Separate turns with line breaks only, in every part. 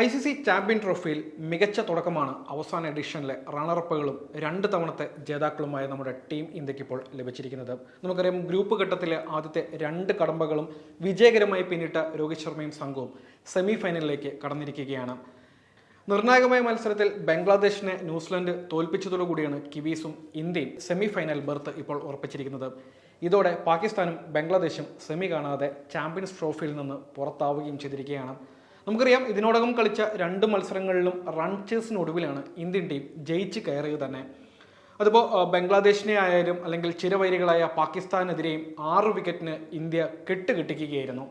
I C C champion ട്രോഫിയിൽ മികച്ച തുടക്കമാണ് അവസാന എഡിഷനിലെ റണ്ണറപ്പുകളും രണ്ട് തവണത്തെ ജേതാക്കളുമായ നമ്മുടെ ടീം ഇന്ത്യയ്ക്ക് ഇപ്പോൾ ലഭിച്ചിരിക്കുന്നത്. നമുക്കറിയാം ഗ്രൂപ്പ് ഘട്ടത്തിലെ ആദ്യത്തെ രണ്ട് കടമ്പകളും വിജയകരമായി പിന്നിട്ട രോഹിത് ശർമ്മയും സംഘവും സെമി ഫൈനലിലേക്ക് കടന്നിരിക്കുകയാണ്. നിർണായകമായ മത്സരത്തിൽ ബംഗ്ലാദേശിനെ ന്യൂസിലൻഡ് തോൽപ്പിച്ചതോടുകൂടിയാണ് കിവീസും ഇന്ത്യയും സെമി ഫൈനൽ ബെർത്ത് ഇപ്പോൾ ഉറപ്പിച്ചിരിക്കുന്നത്. ഇതോടെ പാകിസ്ഥാനും ബംഗ്ലാദേശും സെമി കാണാതെ ചാമ്പ്യൻസ് ട്രോഫിയിൽ നിന്ന് പുറത്താവുകയും ചെയ്തിരിക്കുകയാണ്. നമുക്കറിയാം ഇതിനോടകം കളിച്ച രണ്ട് മത്സരങ്ങളിലും റൺ ചേസിനൊടുവിലാണ് ഇന്ത്യൻ ടീം ജയിച്ച് കയറിയത് തന്നെ. അതിപ്പോൾ ബംഗ്ലാദേശിനെ ആയാലും അല്ലെങ്കിൽ ചിരവൈരികളായ പാകിസ്ഥാനെതിരെയും ആറ് വിക്കറ്റിന് ഇന്ത്യ കെട്ടുകെട്ടിക്കുകയായിരുന്നു.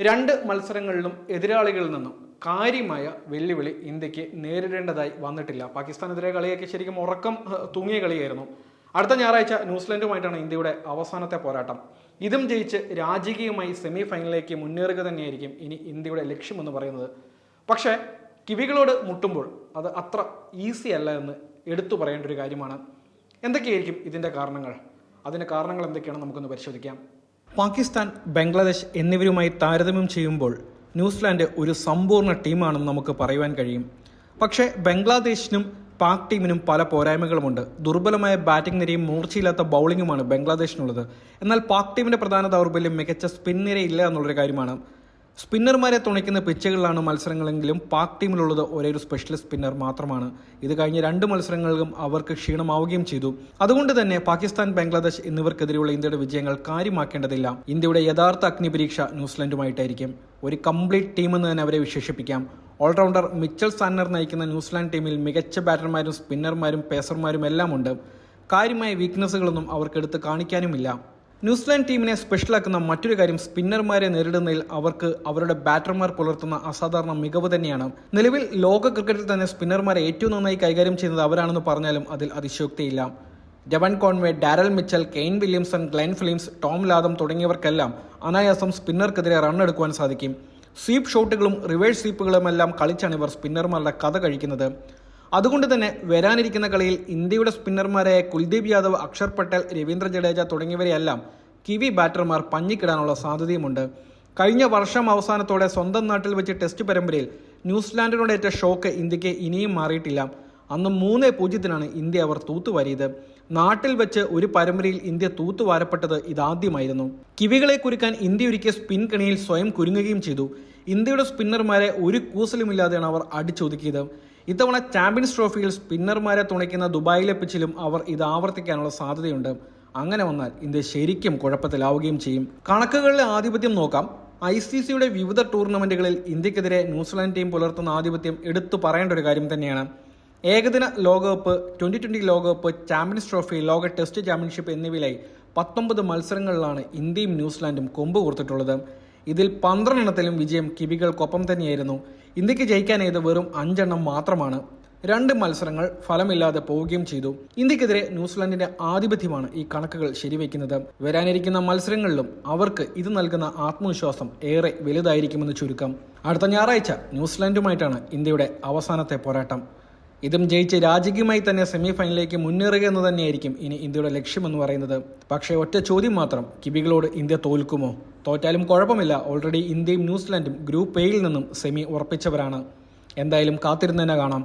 രണ്ട് മത്സരങ്ങളിലും എതിരാളികളിൽ നിന്നും കാര്യമായ വെല്ലുവിളി ഇന്ത്യയ്ക്ക് നേരിടേണ്ടതായി വന്നിട്ടില്ല. പാകിസ്ഥാനെതിരെ കളിയൊക്കെ ശരിക്കും ഉറക്കം തൂങ്ങിയ കളിയായിരുന്നു. അടുത്ത ഞായറാഴ്ച ന്യൂസിലൻഡുമായിട്ടാണ് ഇന്ത്യയുടെ അവസാനത്തെ പോരാട്ടം. ഇതും ജയിച്ച് രാജകീയമായി സെമി ഫൈനലിലേക്ക് മുന്നേറുക തന്നെയായിരിക്കും ഇനി ഇന്ത്യയുടെ ലക്ഷ്യമെന്ന് പറയുന്നത്. പക്ഷേ കിവികളോട് മുട്ടുമ്പോൾ അത് അത്ര ഈസി അല്ല എന്ന് എടുത്തു പറയേണ്ട ഒരു കാര്യമാണ്. എന്തൊക്കെയായിരിക്കും ഇതിന്റെ കാരണങ്ങൾ? അതിന്റെ കാരണങ്ങൾ എന്തൊക്കെയാണ് നമുക്കൊന്ന് പരിശോധിക്കാം. പാകിസ്ഥാൻ ബംഗ്ലാദേശ് എന്നിവരുമായി താരതമ്യം ചെയ്യുമ്പോൾ ന്യൂസിലാൻഡ് ഒരു സമ്പൂർണ ടീമാണെന്ന് നമുക്ക് പറയുവാൻ കഴിയും. പക്ഷേ ബംഗ്ലാദേശിനും പാക് ടീമിനും പല പോരായ്മകളുമുണ്ട്. ദുർബലമായ ബാറ്റിംഗ് നിരയും മൂർച്ചയില്ലാത്ത ബൗളിംഗുമാണ് ബംഗ്ലാദേശിനുള്ളത്. എന്നാൽ പാക് ടീമിന്റെ പ്രധാന ദൗർബല്യം മികച്ച സ്പിൻ നിരയില്ല എന്നുള്ളൊരു കാര്യമാണ്. സ്പിന്നർമാരെ തുണയ്ക്കുന്ന പിച്ചുകളിലാണ് മത്സരങ്ങളെങ്കിലും പാക് ടീമിലുള്ളത് ഒരേ ഒരു സ്പെഷ്യലിസ്റ്റ് സ്പിന്നർ മാത്രമാണ്. ഇത് കഴിഞ്ഞ രണ്ട് മത്സരങ്ങളിലും അവർക്ക് ക്ഷീണമാവുകയും ചെയ്തു. അതുകൊണ്ട് തന്നെ പാകിസ്ഥാൻ ബംഗ്ലാദേശ് എന്നിവർക്കെതിരെയുള്ള ഇന്ത്യയുടെ വിജയങ്ങൾ കാര്യമാക്കേണ്ടതില്ല. ഇന്ത്യയുടെ യഥാർത്ഥ അഗ്നിപരീക്ഷ ന്യൂസിലൻഡുമായിട്ടായിരിക്കും. ഒരു കംപ്ലീറ്റ് ടീം എന്ന് തന്നെ അവരെ വിശേഷിപ്പിക്കാം. ഓൾറൗണ്ടർ മിച്ചൽ സാന്നർ നയിക്കുന്ന ന്യൂസിലാൻഡ് ടീമിൽ മികച്ച ബാറ്റർമാരും സ്പിന്നർമാരും പേസർമാരും എല്ലാം ഉണ്ട് കാര്യമായ വീക്ക്നസ്സുകളൊന്നും അവർക്കെടുത്ത് കാണിക്കാനുമില്ല. ന്യൂസിലാൻഡ് ടീമിനെ സ്പെഷ്യലാക്കുന്ന മറ്റൊരു കാര്യം സ്പിന്നർമാരെ നേരിടുന്നതിൽ അവർക്ക് അവരുടെ ബാറ്റർമാർ പുലർത്തുന്ന അസാധാരണ മികവ് തന്നെയാണ്. നിലവിൽ ലോക ക്രിക്കറ്റിൽ തന്നെ സ്പിന്നർമാരെ ഏറ്റവും നന്നായി കൈകാര്യം ചെയ്യുന്നത് അവരാണെന്ന് പറഞ്ഞാലും അതിൽ അതിശയോക്തിയില്ല. ജവൻ Conway Daryl Mitchell Kane Williamson Glenn Phillips Tom Latham തുടങ്ങിയവർക്കെല്ലാം അനായാസം സ്പിന്നർക്കെതിരെ റണ്ണെടുക്കുവാൻ സാധിക്കും. സ്വീപ്പ് ഷോട്ടുകളും റിവേഴ്സ് സ്വീപ്പുകളുമെല്ലാം കളിച്ചാണ് ഇവർ സ്പിന്നർമാരുടെ കഥ കഴിക്കുന്നത്. അതുകൊണ്ട് തന്നെ വരാനിരിക്കുന്ന കളിയിൽ ഇന്ത്യയുടെ സ്പിന്നർമാരായ കുൽദീപ് യാദവ് അക്ഷർ പട്ടേൽ രവീന്ദ്ര ജഡേജ തുടങ്ങിയവരെയെല്ലാം കിവി ബാറ്റർമാർ പഞ്ഞിക്കിടാനുള്ള സാധ്യതയുമുണ്ട്. കഴിഞ്ഞ വർഷം അവസാനത്തോടെ സ്വന്തം നാട്ടിൽ വെച്ച് ടെസ്റ്റ് പരമ്പരയിൽ ന്യൂസിലാൻഡിനോടേറ്റ ഷോക്ക് ഇന്ത്യയ്ക്ക് ഇനിയും മാറിയിട്ടില്ല. അന്ന് മൂന്ന് പൂജ്യത്തിനാണ് ഇന്ത്യ അവർ തൂത്തുവാരിയത്. നാട്ടിൽ വെച്ച് ഒരു പരമ്പരയിൽ ഇന്ത്യ തൂത്തുവാരപ്പെട്ടത് ഇതാദ്യമായിരുന്നു. കിവികളെ കുരുക്കാൻ ഇന്ത്യ ഒരുക്കിയ സ്പിൻ കണിയിൽ സ്വയം കുരുങ്ങുകയും ചെയ്തു. ഇന്ത്യയുടെ സ്പിന്നർമാരെ ഒരു കൂസലുമില്ലാതെയാണ് അവർ അടിച്ചൊതുക്കിയത്. ഇത്തവണ ചാമ്പ്യൻസ് ട്രോഫിയിൽ സ്പിന്നർമാരെ തുണയ്ക്കുന്ന ദുബായിലെ പിച്ചിലും അവർ ഇത് ആവർത്തിക്കാനുള്ള സാധ്യതയുണ്ട്. അങ്ങനെ വന്നാൽ ഇന്ത്യ ശരിക്കും കുഴപ്പത്തിലാവുകയും ചെയ്യും. കണക്കുകളിലെ ആധിപത്യം നോക്കാം. ഐ സി സിയുടെ വിവിധ ടൂർണമെന്റുകളിൽ ഇന്ത്യക്കെതിരെ ന്യൂസിലാൻഡ് ടീം പുലർത്തുന്ന ആധിപത്യം എടുത്തു പറയേണ്ട ഒരു കാര്യം തന്നെയാണ്. ഏകദിന ലോകകപ്പ് ട്വന്റി ട്വന്റി ലോകകപ്പ് ചാമ്പ്യൻസ് ട്രോഫി ലോക ടെസ്റ്റ് ചാമ്പ്യൻഷിപ്പ് എന്നിവയിലായി പത്തൊമ്പത് മത്സരങ്ങളിലാണ് ഇന്ത്യയും ന്യൂസിലാൻഡും കൊമ്പ് കൊടുത്തിട്ടുള്ളത് ഇതിൽ പന്ത്രണ്ടെണ്ണത്തിലും വിജയം കിവികൾക്കൊപ്പം തന്നെയായിരുന്നു. ഇന്ത്യയ്ക്ക് ജയിക്കാനായത് വെറും അഞ്ചെണ്ണം മാത്രമാണ്. രണ്ട് മത്സരങ്ങൾ ഫലമില്ലാതെ പോവുകയും ചെയ്തു. ഇന്ത്യക്കെതിരെ ന്യൂസിലാൻഡിന്റെ ആധിപത്യമാണ് ഈ കണക്കുകൾ ശരിവയ്ക്കുന്നത്. വരാനിരിക്കുന്ന മത്സരങ്ങളിലും അവർക്ക് ഇത് നൽകുന്ന ആത്മവിശ്വാസം ഏറെ വലുതായിരിക്കുമെന്ന് ചുരുക്കം. അടുത്ത ഞായറാഴ്ച ന്യൂസിലാൻഡുമായിട്ടാണ് ഇന്ത്യയുടെ അവസാനത്തെ പോരാട്ടം. ഇതും ജയിച്ച് രാജകീയമായി തന്നെ സെമി ഫൈനലിലേക്ക് മുന്നേറുക എന്ന് തന്നെയായിരിക്കും ഇനി ഇന്ത്യയുടെ ലക്ഷ്യമെന്ന് പറയുന്നത്. പക്ഷേ ഒറ്റ ചോദ്യം മാത്രം കിബികളോട് ഇന്ത്യ തോൽക്കുമോ? തോറ്റാലും കുഴപ്പമില്ല. ഓൾറെഡി ഇന്ത്യയും ന്യൂസിലാൻഡും ഗ്രൂപ്പ് എയിൽ നിന്നും സെമി ഉറപ്പിച്ചവരാണ്. എന്തായാലും കാത്തിരുന്ന് തന്നെ കാണാം.